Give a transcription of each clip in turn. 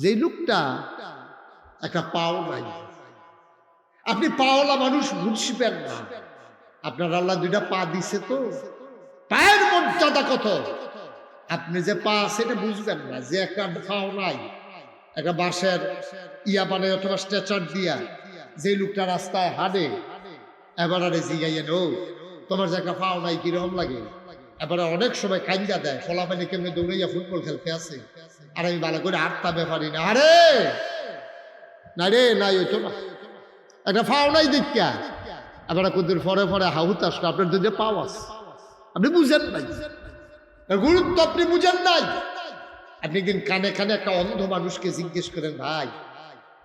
যে লোকটা একটা পাও নাই আপনি পাওলা মানুষ বুঝবেন না। আপনার আল্লাহ দুইটা পা দিছে তো। পায়ের মর্যাদা কত? আপনি যে পা সেটা বুঝবেন না। যে একটা পাও নাই একটা বাঁশের ইয়া বানায় অথবা স্ট্রেচার দিয়া যে লোকটা রাস্তায় হাঁটে, এবার আরে জিগাইয়েন ও তোমার যে একটা পাও নাই কীরকম লাগে? এবারে অনেক সময় কাঞ্জা দেয় ফলাফানি কেমনি দৌড়াইয়া ফুটবল খেলতে আসে? আর আমি ভালো করে আটটা ব্যাপারি না। আরে! না রে নাই ওই তো না। একটা ফাও নাই দেখা এবার কুদ্দুর পরে পরে হাহুত আসলো আপনার দুধে পাও আছে। আপনি বুঝেন নাই। গুরুত্ব আপনি বুঝেন নাই। আপনি একদিন কানে কানে একটা অন্ধ মানুষকে জিজ্ঞেস করেন, ভাই,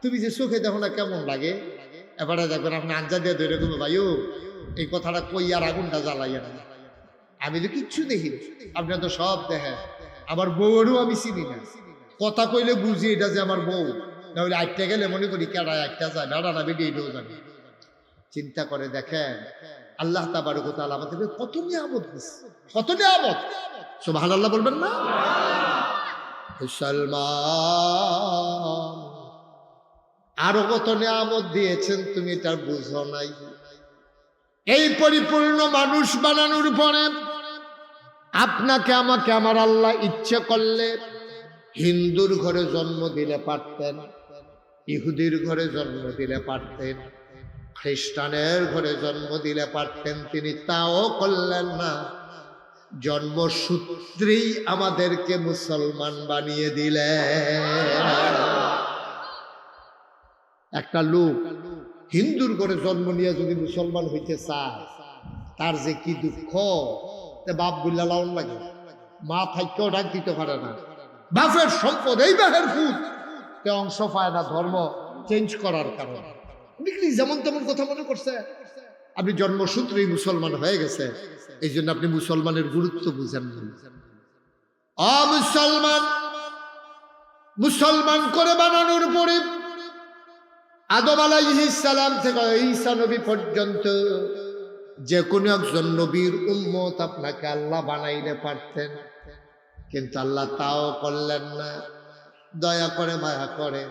তুমি যে চোখে দেখো না কেমন লাগে? এবারে দেখবেন আপনি আঞ্জা দিয়ে ধরে দেবো ভাইও, এই কথাটা কই আর আগুনটা জ্বালাইয়া না আমি তো কিচ্ছু দেখি। আপনার তো সব দেখেন। আমার বউয়েরও আমি চিনি না। কথা কইলে বুঝি এটা যে আমার বউ। নাহলে আটটা গেলে মনে করি কেডা একটা যায় বেড়া না বেডি এটাও জানি। চিন্তা করে দেখেন, আল্লাহ তাবারক তাআলা আমাদের কত নিয়ামত কত নিয়ামত। সুবহানাল্লাহ বলবেন না? আরও কত নিয়ামত দিয়েছেন তুমি এটা বুঝো নাই। এই পরিপূর্ণ মানুষ বানানোর পরে আপনাকে, আমাকে, আমার আল্লাহ ইচ্ছে করলে হিন্দুর ঘরে জন্ম দিলে পারতেন, ইহুদির ঘরে জন্ম দিলে পারতেন, খ্রিস্টানের ঘরে জন্ম দিলে পারতেন, তিনি তাও করলেন না। জন্মসূত্রেই আমাদেরকে মুসলমান বানিয়ে দিলেন। একটা লোক হিন্দুর ঘরে জন্ম নিয়ে যদি মুসলমান হইতে চায়, তার যে কি দুঃখ? বাপ গুল্লা লাউন লাগে। মা থাইকেও ডাক দিতে পারে না। বাপের সম্পদ এই বাপের ফুট তে অংশ পায় না ধর্ম চেঞ্জ করার কারণে। দেখলি যেমন তেমন কথা মনে করছে। আপনি জন্মসূত্রেই মুসলমান হয়ে গেছে। এই জন্য আপনি মুসলমানের গুরুত্ব বুঝেন না। অ মুসলমান মুসলমান করে বানানোর পরে আদম আলাইহিস সালাম থেকে ঈসা নবী পর্যন্ত যে কোনো একজন নবীর উম্মত আপনাকে আল্লাহ বানাইলে পারতেন, কিন্তু আল্লাহ তাও করলেন না। দয়া করে, মায়া করে,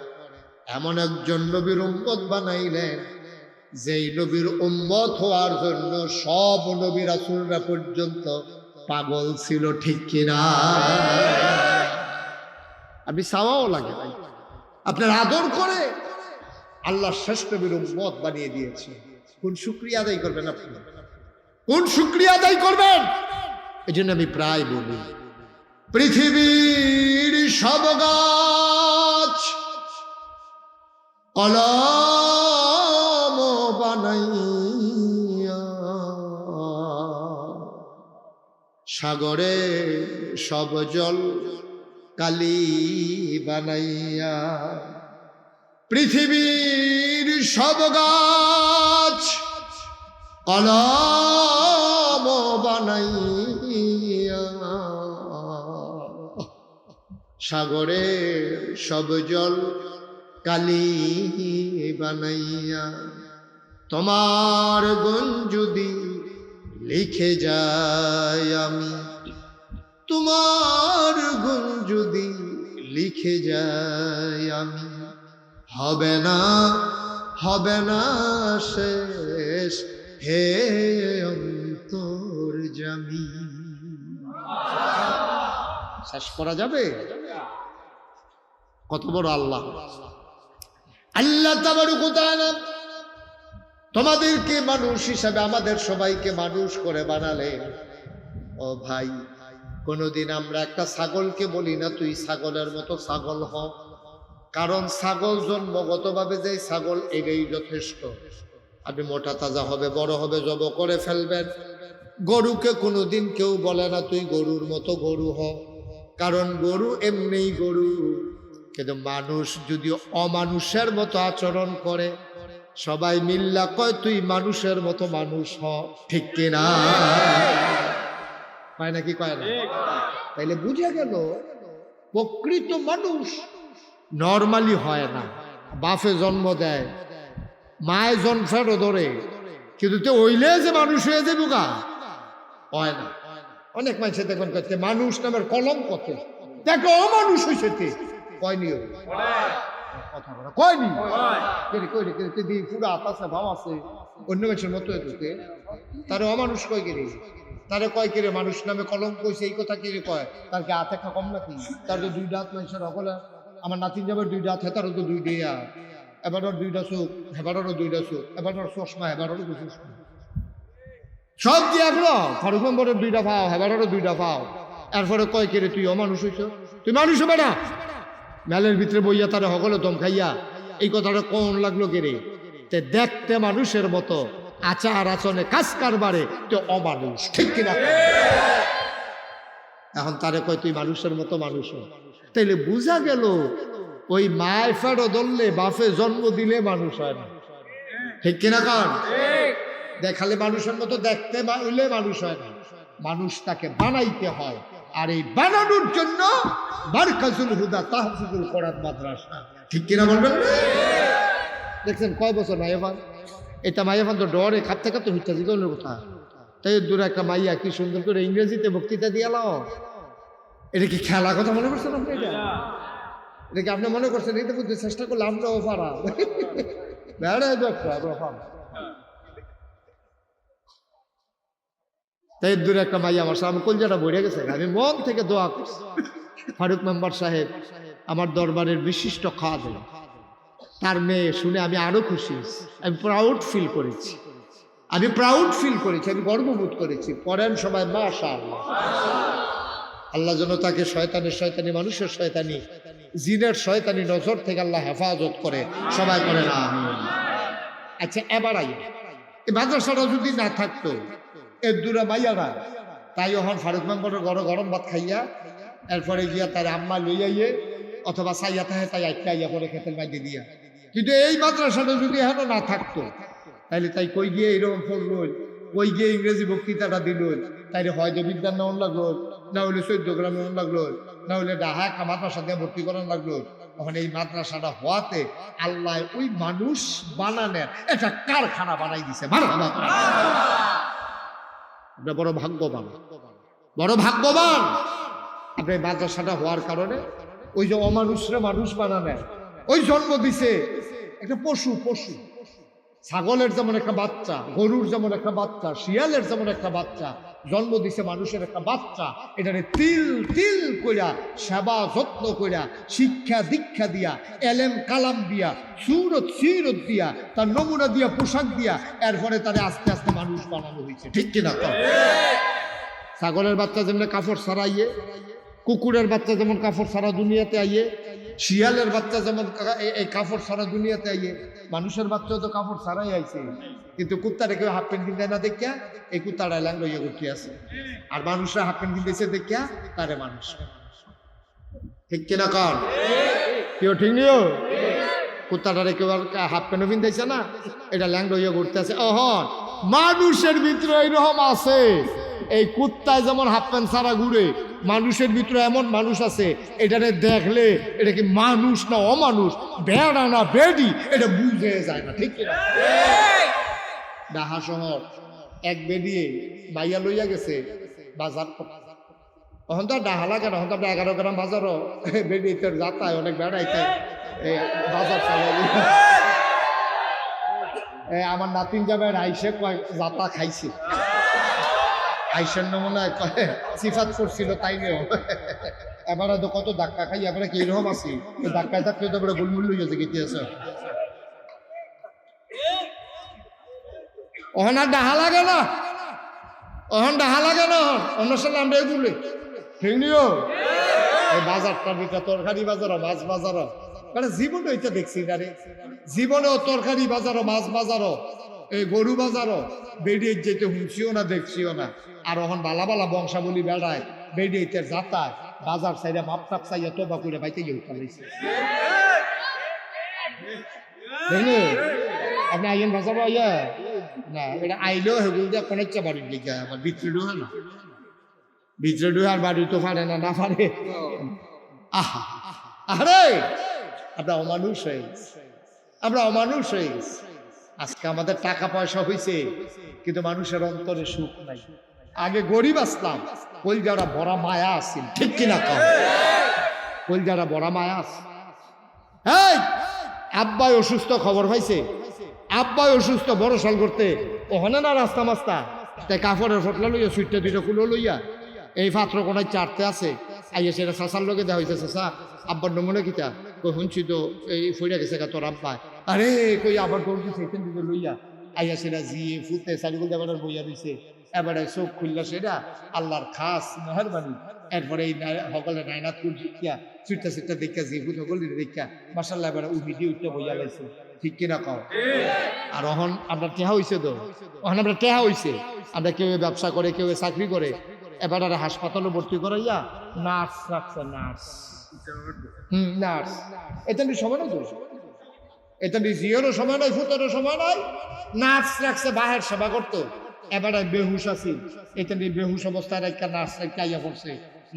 এমন একজন নবীর উম্মত বানাইলেন, যেই নবীর উম্মত হওয়ার জন্য সব নবী রাসূলরা পর্যন্ত পাগল ছিল, ঠিক কিনা? আপনি চাওয়াও লাগে আপনার আদর করে আল্লাহ শ্রেষ্ঠ নবীর উম্মত বানিয়ে দিয়েছে। কোন শুক্রিয়া আদায় করবেন আপনি? কোন শুক্রিয়া আদায় করবেন? এই জন্য আমি প্রায় বলি, পৃথিবীর সব গাছ কলম বানাইয়া, সাগরে সব জল কালি বানাইয়া পৃথিবীর সব গাছ কলম বানাইয়া। সাগরে সব জল কালি বানাইয়া। তোমার গুণ যদি লিখে যায় আমি, তোমার গুণ যদি লিখে যায় আমি হবে না হবে না শেষ, হে অন্তর জামি। শেষ করা যাবে? কত বড় আল্লাহ। আল্লাহ তোমাদেরকে মানুষ হিসাবে আমাদের সবাইকে মানুষ করে বানালেন। ও ভাই, কোনোদিন আমরা একটা ছাগলকে বলি না, তুই ছাগলের মতো ছাগল হ। কারণ ছাগল জন্মগতভাবে যে ছাগল এটাই যথেষ্ট। আপনি মোটা তাজা হবে বড় হবে জব করে ফেলবেন। গরুকে কোনোদিন কেউ বলে না তুই গরুর মতো গরু হ। কারণ গরু এমনিই গরু। কিন্তু মানুষ যদি অমানুষের মতো আচরণ করে সবাই মিল্লা কয় তুই মানুষের মতো মানুষ হ। ঠিক কিনা কয় নাকি কয় না? তাইলে বুঝে গেল প্রকৃত মানুষ নর্মালি হয় না বাফে জন্ম দেয় মায়ে জন্মেরও ধরে কিন্তু তো ওইলে যে মানুষ হয়ে যাব গা হয় না অনেক মানুষে দেখুন করতে মানুষ নামের কলম কত দেখো অমানুষ হয়েছে তে। কয়নি? কথা বলা কয়নি কেরে কইরে কেরে তে দি পুরা আতাসে ভাব আছে অন্য মানুষের মতো এতুকে তারে অমানুষ কয় কেরে তারে কয় কেরে মানুষ নামে কলম কইছে এই কথা কেরে কয় তার কি হাত একটা কম নাকি তার তো দুই দাঁত মানুষের সকলে আমার নাতিন যাবার দুইটা দাঁত হেতারও তো দুই দিয়া এবারও দুইটা চোখ হেবারও দুইটা চোখ এবারও চশমা হেবারও চশমা। সব দিয়ে এগুলো ফারুক নম্বরের দুইটা পাও হেবারও দুইটা পাও এরপরে কয় কেরে তুই অমানুষ হইছ? তুই মানুষ হবে না? মেলের ভিতরে বইয়া তারা হগলে দম খাইয়া, এই কথাটা কোন লাগল কেরে তে দেখতে মানুষের মতো, আচার আচরণে, কাজ কারবারে, তো অমানুষ, ঠিক কিনা? এখন তারে কয়, তুই মানুষের মতো মানুষ। তাইলে বুঝা গেল, ওই মায় ফেরো ধরলে বাপে জন্ম দিলে মানুষ হয় না। ঠিক কিনা কান? দেখালে মানুষের মতো দেখতে হইলে মানুষ হয় না। মানুষ তাকে বানাইতে হয়, আর এই বানানোর জন্য মার্কাজুল হুদা তাহফিজুল মাদ্রাসা। ঠিক কিনা বলবেন? দেখছেন, কয় বছর মাইয়াফান এটা মাইয়াফান তো ডরে খাপতে খাপতে জীবনের কথা? তাই দূরে একটা মাইয়া কি সুন্দর করে ইংরেজিতে বক্তৃতা দিয়ালাও এটা কি খেলা কথা মনে করছেন আপনি এটা এটা কি আপনি মনে করছেন? এটা বুঝতে চেষ্টা করলে আমরাও পারা। বেড়ে দেখো আমরা পারা। তাই দূরে একটা মাইয়া আমার সামনে কলজাটা বইরে গেছে। আমি মন থেকে দোয়া করছি। ফারুক মেম্বার সাহেব, আমার দরবারের বিশিষ্ট খাওয়া তার মেয়ে শুনে আমি আরও খুশি। আমি প্রাউড ফিল করেছি। আমি প্রাউড ফিল করেছি। আমি গর্ববোধ করেছি। পরেন সবাই মাশা আল্লাহ আল্লাহ যেন তাকে শয়তানের শয়তানি, মানুষের শয়তানি, জিনের শয়তানি নজর থেকে আল্লাহ হেফাজত করে। সবাই করে না আচ্ছা এবার আই এই মাদ্রাসাটা যদি না থাকতো এর দূরে মাইয়ারা, তাই ওখান ফারুক মেম্বরের গরম গরম ভাত খাইয়া, এরপরে গিয়া তার আম্মা লইয়াইয়ে অথবা সাইয়া থাকে তাই একটা আইয়া করে খেতের মাইকে দিয়া। কিন্তু এই মাদ্রাসাটা যদি এখন না থাকতো, তাইলে তাই কই গিয়ে এরকম পড়ল, কই গিয়ে ইংরেজি বক্তৃতাটা দিল, তাইলে হয়তো বিদ্যার নেওয়ান লাগল না হলে চৈদ্দ গ্রাম লাগল, না হলে ডাহা মাদ্রাসা দিয়ে ভর্তি করান লাগল। তখন এই মাদ্রাসাটা হওয়াতে আল্লাহ ওই মানুষ বানানের একটা কারখানা বানাই দিছে। বড় ভাগ্যবান। বড় ভাগ্যবান। আপনি মাদ্রাসাটা হওয়ার কারণে ওই যে অমানুষরা মানুষ বানানের ওই জন্ম দিছে। একটা পশু পশু। ছাগলের যেমন একটা বাচ্চা, গরুর যেমন একটা বাচ্চা, শিয়ালের যেমন একটা বাচ্চা, জন্ম দিছে মানুষের একটা বাচ্চা, এটারে তিল তিল কইরা, সেবা যত্ন কইরা, শিক্ষা দীক্ষা দিয়া, এলেম কালাম দিয়া, সুরত সিরত দিয়া, তার নমুনা দিয়া, পোশাক দিয়া, এরপরে তারে আস্তে আস্তে মানুষ বানানো হয়েছে ঠিক কিনা ছাগলের বাচ্চা যেমন কাপড় সারাইয়ে, কুকুরের বাচ্চা যেমন কাপড় সারা দুনিয়াতে আইয়ে শিয়ালের বাচ্চা যেমন এই- কাপড় সারা দুনিয়াতে আইয়ে, মানুষের বাচ্চা তো কাপড় সারাই আইছে। কিন্তু কুত্তারে কেউ হাফ প্যান্ট কিনতে না দেখিয়া এই কুত্তাটা ল্যাং লইয়া করতে আছে। আর মানুষরা হাফ প্যান্ট কিনতেছে দেখিয়া তারে মানুষ। ঠিক কিনা কর কেউ ঠিক নিও কুত্তাটারে কেউ আর হাফ প্যান্টও কিনতেছে না, এটা ল্যাং লইয়া ঘুরতে আছে। অহন মানুষের ভিতরে এইরকম আছে। এই কুত্তায় যেমন হাফ প্যান্ট ছাড়া ঘুরে মানুষের ভিতরে এমন মানুষ আছে, এটারে দেখলে এটা কি মানুষ না অমানুষ? বেড়া না বেডি, এটা বুঝে যায় না, ঠিক ডাহা শহর এক বেডিয়ে মাইয়া লইয়া গেছে বাজার তখন তো ডাহা লাগে না তো এগারো গ্রাম বাজারও তোর যাতায়, অনেক বেড়াইতে বাজার আমার নাতিন যাবে আইসে কয় যাতা খাইছে। আইসের নমুনায় কয়, সিফাত করছিল, তাই নেও এবারে তো কত ধাক্কা খাই, এবারে কি রকম আছি? ধাক্কায় থাকতে তো এবারে গুলমুল লইয়া যে গেতে আছে। ওহন আর ডাহা লাগে না। ওহন ডাহা লাগে না ওহন অন্য সাথে আমরা এগুলি ঠিক নিও এই বাজারটার ভিতরে তরকারি বাজারও মাছ বাজারও মানে জীবনে এটা দেখছি না রে। জীবনেও তরকারি বাজারও মাছ বাজারও এই গরু বাজারও বেরিয়ে যেতে হুঁচিও না, দেখছিও না। আর ওখান বালা বালা বংশাবলী বেড়ায় বেরিয়ে যাতায়, বাজার সাইডে মাপ টাপ চাইয়া তোবা করে বাইতে গিয়ে উঠালাইছে আপনি আইয়েন বাজার আইয়া না, এটা আইলেও হেগুল দিয়ে কোনেচ্ছা বাড়ির দিকে আবার ভিতরে ঢুকে না। ভিতরে ঢুকে আর বাড়ি তো পারে না না পারে। আহা আরে আমরা অমানুষ হয়ে। আমরা অমানুষ হয়ে। আজকে আমাদের টাকা পয়সা হয়েছে কিন্তু মানুষের অন্তরে সুখ নাই। আগে গরিব আসলাম ওই যারা বড় মায়া আসছিল ঠিক কিনা কম কলজারা বড়া মায়াস এই আব্বাই অসুস্থ খবর পাইছে। আব্বাই অসুস্থ, বড় সাল করতে। ওখানে না রাস্তা মাস্তা? তাই কাপড়ের ফটলা লইয়া, সুইটটা দুইটা কুলো লইয়া, এই পাত্র কোনায় চারতে আছে। আইয়া সেটা শাসার লোকে দেওয়া হইতে শাসা আব্বার নমনে কিতা? কই, শুনছি তো, এই ফইরা গেছে তোর আব্বা আরে, কই আবার তোর কি সেইখান দিকে লইয়া আইয়া সেটা জিয়ে ফুটে সারিগুল দেবার বইয়া দিছে। এবারে চোখ খুললা সেটা, আল্লাহর খাস মেহরবানি। এরপরে এই সকলে নাইনাত দেখিয়া শিক্ষা সুইটটা সুইটটা দেখা জিয়ে ফুট সকল দেখা মাসাল্লাহ এবারে ভিডিও উঠতে বইয়া লাইছে। ঠিক কিনা কও? আর অহন আমরা টেহা হইছে তো? অহন আমরা টেহা হইছে। আমরা কেউ ব্যবসা করে, কেউ চাকরি করে। এবার আর হাসপাতালে ভর্তি করাইয়া নার্স রাখছে, নার্স। হুম, নার্স। এটা সময় নাই তো? এটা নিয়ে সময় নাই ফুটারও সময় নাই। নার্স রাখছে, বাহের সেবা করতো। এবারে বেহুশ আছি। এটা নিয়ে বেহুশ অবস্থায় একটা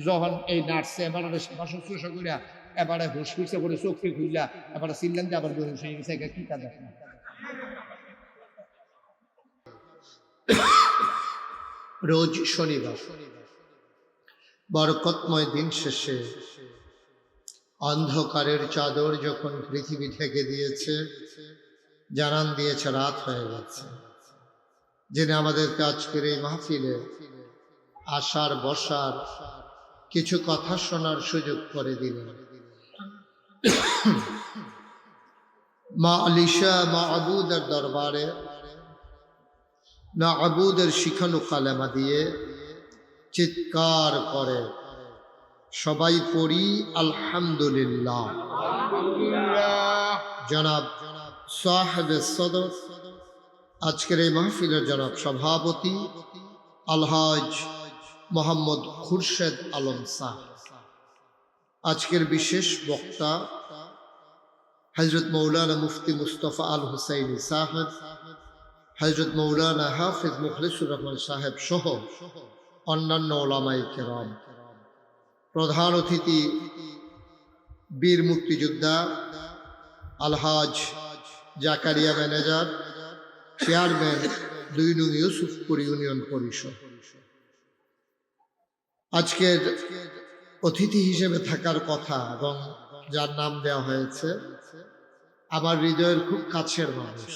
যখন এই এবারে সেবা শুশ্রূষা করিয়া এবারে হুশ ফুসে করে খুললা এবারে চিনলেন যে আবার বেহুশ হয়ে গেছে কি কাজ রোজ শনিবার। বরকতময় দিন শেষে অন্ধকারের চাদর যখন পৃথিবী ঢেকে দিয়েছে, জানান দিয়েছে, রাত হয়ে গেছে। যিনি আমাদেরকে আজকের এই মাহফিলে আসার বসার কিছু কথা শোনার সুযোগ করে দিলেন। মা আলিশা, মা আবুদের দরবারে না আবুদের শিখানো কালেমা দিয়ে চিৎকার করে সবাই পড়ি আলহামদুলিল্লাহ। জনাব সাহেব সদর। আজকের এই মাহফিলের জনাব সভাপতি আলহাজ মোহাম্মদ খুরশেদ আলম শাহ আজকের বিশেষ বক্তা হজরত মৌলানা মুফতি মুস্তফা আল হুসাইনি সাহেব হজরত মৌলানা হাফিজ মুখলিসুর রহমান সাহেব সহ অন্যান্য ওলামাই কেরাম। প্রধান অতিথি বীর মুক্তিযোদ্ধা আলহাজ জাকারিয়া ম্যানেজার, চেয়ারম্যান দুই নং ইউসুফপুর ইউনিয়ন পরিষদ। আজকের অতিথি হিসেবে থাকার কথা এবং যার নাম দেওয়া হয়েছে, আমার হৃদয়ের খুব কাছের মানুষ।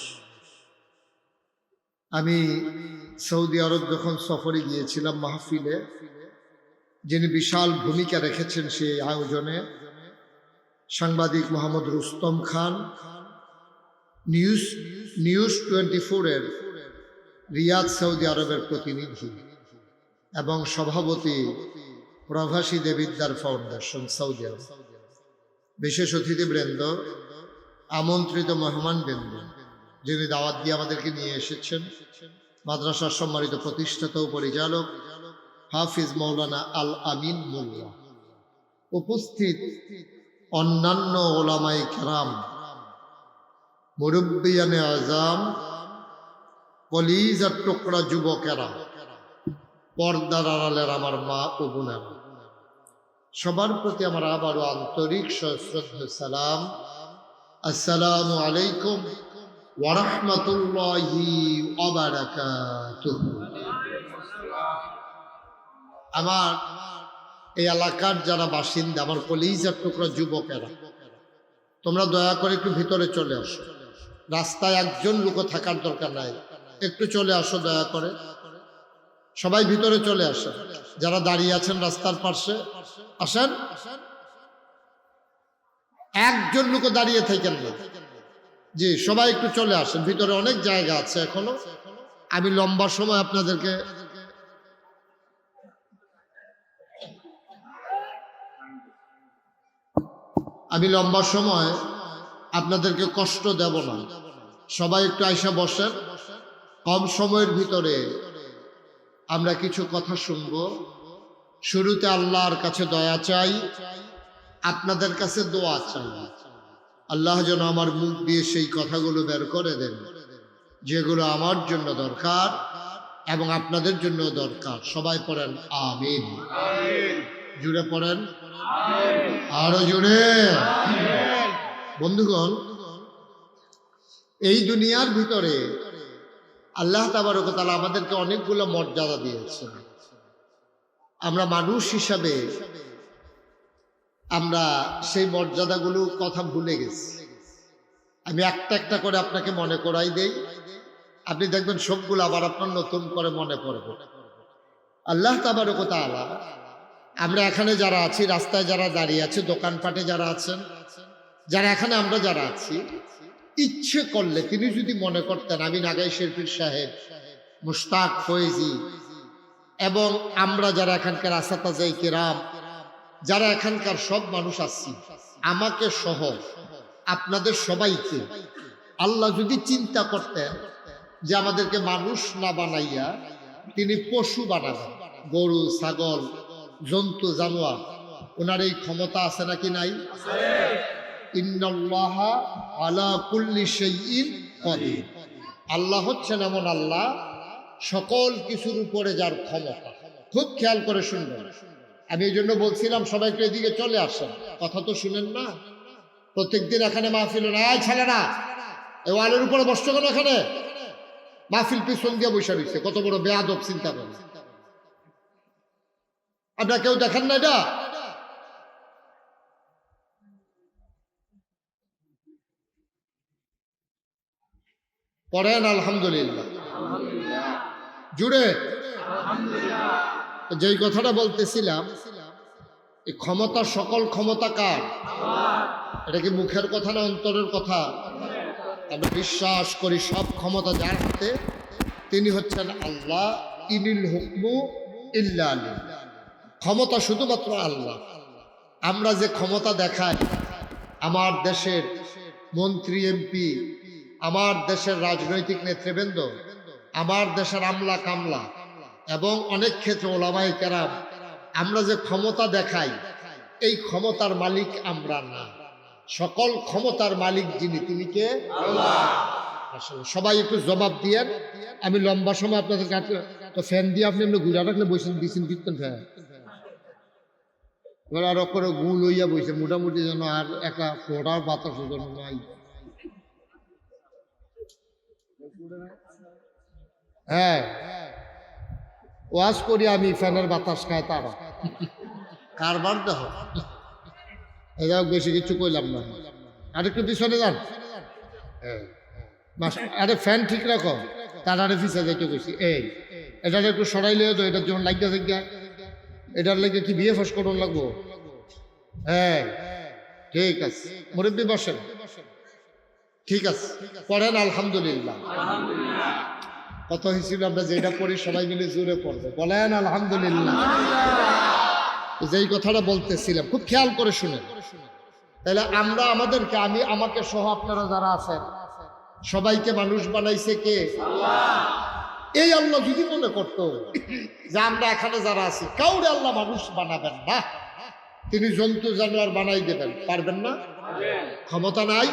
আমি সৌদি আরব যখন সফরে গিয়েছিলাম মাহফিলে যিনি বিশাল ভূমিকা রেখেছেন সেই আয়োজনে, সাংবাদিক Mohammad Rustam Khan, news news twenty ফোরের রিয়াদ সৌদি আরবের প্রতিনিধি এবং সভাপতি প্রভাসী দেবিদ্যার ফাউন্ডেশন, সৌদি আরব। বিশেষ অতিথিবৃন্দ আমন্ত্রিত মেহমান বৃন্দ, যিনি দাওয়াত দিয়ে আমাদেরকে নিয়ে এসেছেন। মাদ্রাসার সম্মানিত প্রতিষ্ঠাতা ও পরিচালক হাফিজ মৌলানা আল আমিন মোল্লা। উপস্থিত অন্যান্য ওলামাই কেরাম মুরব্বিয়ানে আজাম, কলিজার টুকরা যুবকেরা, পর্দার আড়ালের আমার মা ও বোনেরা। সবার প্রতি আমার আবারও আন্তরিক সশ্রদ্ধ সালাম। আসসালামু আলাইকুম ওয়ারহমতুল্লাহি আমার এই এলাকার যারা বাসিন্দা, আমার কলিজার টুকরা যুবকেরা, তোমরা দয়া করে একটু ভিতরে চলে আসো। রাস্তায় একজন লোক থাকার দরকার নাই। একটু চলে আসো দয়া করে। সবাই ভিতরে চলে আসেন যারা দাঁড়িয়ে আছেন রাস্তার পাশে, আসেন। একজন লোক দাঁড়িয়ে থাকেন না। জি, সবাই একটু চলে আসেন। ভিতরে অনেক জায়গা আছে এখনও। আমি লম্বা সময় আপনাদেরকে আমি লম্বা সময় আপনাদেরকে কষ্ট দেব না। সবাই একটু আইসা বসেন। কম সময়ের ভিতরে আমরা কিছু কথা শুনব। শুরুতে আল্লাহর কাছে দয়া চাই। আপনাদের কাছে দোয়া চাই। আল্লাহ যেন আমার মুখ দিয়ে সেই কথাগুলো বের করে দেন, যেগুলো আমার জন্য দরকার এবং আপনাদের জন্য দরকার। সবাই পড়েন আমিন। জুড়ে পড়েন। আরও জুড়ে। বন্ধুগণ, এই দুনিয়ার ভিতরে আল্লাহ তাবারকতালা আমাদেরকে অনেকগুলো মর্যাদা দিয়েছেন। আমরা মানুষ হিসাবে আমরা সেই মর্যাদাগুলো কথা ভুলে গেছি। আমি একটা একটা করে আপনাকে মনে করাই দেই। আপনি দেখবেন সবগুলো আবার আপনার নতুন করে মনে পড়বে। আল্লাহ তাবারকতা আলা আমরা এখানে যারা আছি, রাস্তায় যারা দাঁড়িয়ে আছে, দোকানপাটে যারা আছেন, যারা এখানে আমরা যারা আছি, ইচ্ছে করলে তিনি যদি মনে করতেন, আমি নাগাই শেরফির সাহেব, মুশতাক ফয়েজি, এবং আমরা যারা এখানকার আসাতাজাই কেরাম, যারা এখানকার সব মানুষ আসছি আমাকে সহ আপনাদের সবাইকে আল্লাহ যদি চিন্তা করতেন যে আমাদেরকে মানুষ না বানাইয়া তিনি পশু বানাবেন, গরু, ছাগল জন্তু জানোয়ার ওনার এই ক্ষমতা আছে নাকি নাই? আল্লাহ হচ্ছেন এমন আল্লাহ, সকল কিছুর উপরে যার ক্ষমতা। খুব খেয়াল করে শুনবেন। আমি এই জন্য বলছিলাম, সবাইকে এদিকে চলে আসেন। কথা তো শুনেন না। প্রত্যেকদিন এখানে মাহফিল না ছেলে না। এই ওয়ালের উপরে বসছো কেন এখানে? মাহফিল পিছন দিয়ে বসে রয়েছে। কত বড় বেয়াদব, চিন্তা করে। আপনারা কেউ দেখেন না এটা? পড়েন, আলহামদুলিল্লাহ। জুড়ে। যেই কথাটা বলতেছিলাম, এই ক্ষমতা সকল ক্ষমতা কার? এটা কি মুখের কথা না অন্তরের কথা? আমরা বিশ্বাস করি সব ক্ষমতা যার হাতে, তিনি হচ্ছেন আল্লাহ, ইনিল হুকমু ইল্লা আলী ক্ষমতা শুধুমাত্র আল্লাহ। আমরা যে ক্ষমতা দেখাই, আমার দেশের মন্ত্রী, এমপি, আমার দেশের রাজনৈতিক নেতৃবৃন্দ, আমার দেশের আমলা কামলা, এবং অনেক ক্ষেত্রে ওলামাই কেরাম, আমরা যে ক্ষমতা দেখাই, এই ক্ষমতার মালিক আমরা না। সকল ক্ষমতার মালিক যিনি, তিনি কে? সবাই একটু জবাব দিয়েন। আমি লম্বা সময় আপনাদের কাছে তো ফ্যান দিয়ে আপনি এমনি ঘুরে রাখলে বসেন দিচ্ছেন দিতেন ফ্যান। এবার আরও করে গুল হইয়া বইছে, মোটামুটি যেন আর একটা ফোটার বাতাস যেন নাই। হ্যাঁ ওয়াজ করি আমি, ফ্যানের বাতাস খায় তারা। কারবার দেহ। এটা বেশি কিছু কইলাম না। আর একটু পিছনে যান। হ্যাঁ। আরে ফ্যান ঠিক রাখো। তার আরে পিছিয়ে যাইতে কইছি এই এটা একটু সরাইলে তো এটার জন্য লাগিয়া থাকিয়া। এটার লাগে কি বিয়ে ফাঁস করুন লাগবো? হ্যাঁ ঠিক আছে। মুরব্বী বসেন। ঠিক আছে, পড়েন, আলহামদুলিল্লাহ। কত হিসেবে আমরা যেটা পড়ি সবাই মিলে জোরে পড়বে। বলেন, আলহামদুলিল্লাহ। যেই কথাটা বলতেছিলাম, খুব খেয়াল করে শুনেন। তাহলে আমরা আমাদেরকে, আমি, আমাকে সহ আপনারা যারা আছেন, সবাইকে মানুষ বানাইছে কে? এই আল্লাহ যদি মনে করতো যে আমরা এখানে যারা আছি, কাউরে আল্লাহ মানুষ বানাবেন না। তিনি জন্তু জানোয়ার বানাই দেবেন, পারবেন না? ক্ষমতা নাই?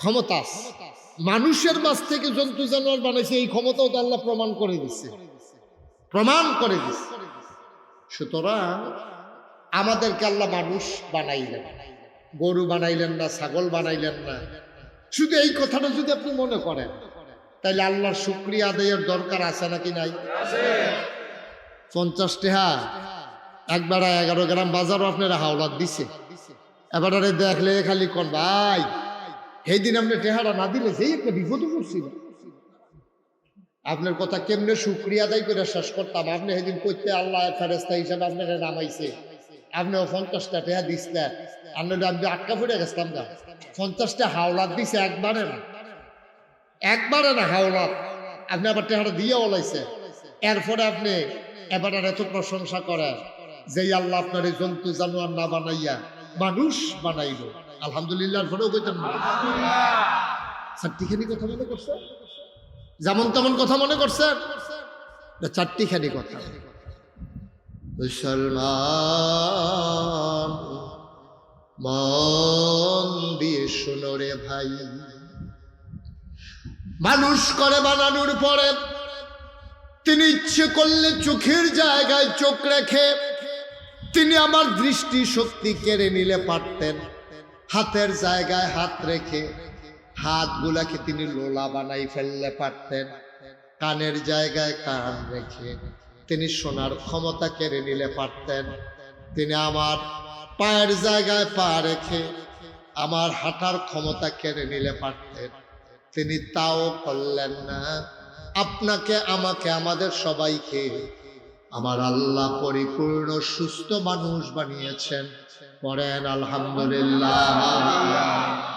ক্ষমতা মানুষের মাছ থেকে জন্তু জানোয়ার বানাইছে, এই ক্ষমতাও তো আল্লাহ প্রমাণ করে দিচ্ছে প্রমাণ করে দিচ্ছে সুতরাং আমাদেরকে আল্লাহ মানুষ বানাইলেন। গরু বানাইলেন না, ছাগল বানাইলেন না। শুধু এই কথাটা যদি আপনি মনে করেন তাইলে আল্লাহর শুক্রিয়া আদায়ের দরকার আছে নাকি নাই? পঞ্চাশ টেহা। একবার এগারো গ্রাম বাজারও আপনারা হাওলাত দিছে। এবার দেখলে খালি কন ভাই সেই দিন আপনি টেহারা না দিলে সেই একটা বিপদে পড়ছিল। আপনার কথা কেমনে শুক্রিয়া আদায় করে শেষ করতাম। আপনি সেদিন করতে আল্লাহ ফেরেস্তা হিসাবে আপনারা নামাইছে। আপনি পঞ্চাশটা টেহা দিসলেন আপনি আমি আটকা পড়ে গেছিলাম না পঞ্চাশটা হাওলাত দিছে একবারে না। একবারে না। হাওলাত আপনি আবার টেহারা দিয়ে ওলাইছে। এরপরে আপনি এবার এত প্রশংসা করেন যে আল্লাহ আপনার এই জন্তু জানোয়ার না বানাইয়া মানুষ বানাইল। আলহামদুলিল্লাহ পরেও কইতেন চারটিখানি কথা মনে করছেন যেমন তেমন কথা মনে করছেন চারটিখানি কথা। মুসলমান মন দিয়ে শোনো রে ভাই। মানুষ করে বানানোর পরে তিনি ইচ্ছে করলে চোখের জায়গায় চোখ রেখে তিনি আমার দৃষ্টি শক্তি কেড়ে নিলে পারতেন। হাতের জায়গায় হাত রেখে হাতগুলাকে তিনি লোলা বানাই ফেললে পারতেন। কানের জায়গায় কান রেখে তিনি সোনার ক্ষমতা কেড়ে নিলে পারতেন। তিনি আমার পায়ের জায়গায় পা রেখে আমার হাঁটার ক্ষমতা কেড়ে নিলে পারতেন। তিনি তাও করলেন না। আপনাকে, আমাকে, আমাদের সবাইকে আমার আল্লাহ পরিপূর্ণ সুস্থ মানুষ বানিয়েছেন। পড়েন, আলহামদুলিল্লাহ।